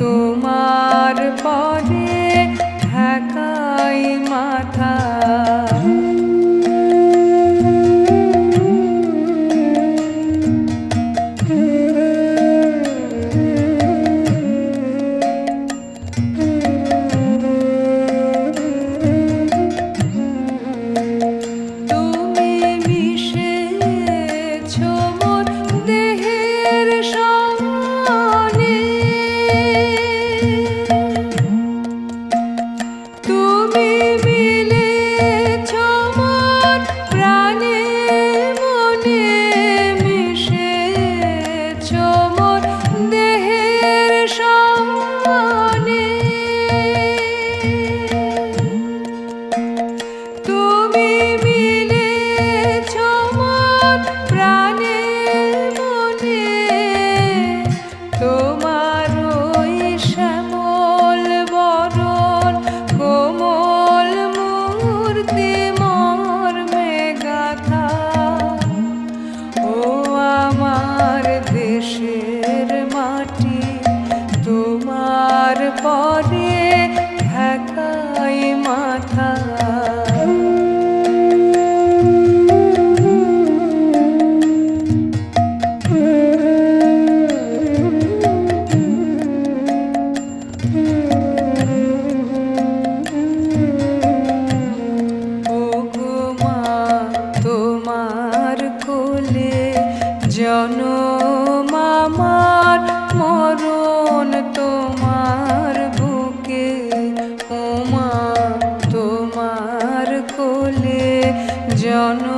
তোমার পরে ঢাকাই মাথা। তুমি মিশেছো choice. জনম আমার মরণ তোমার বুকে উমা তোমার কোলে জনম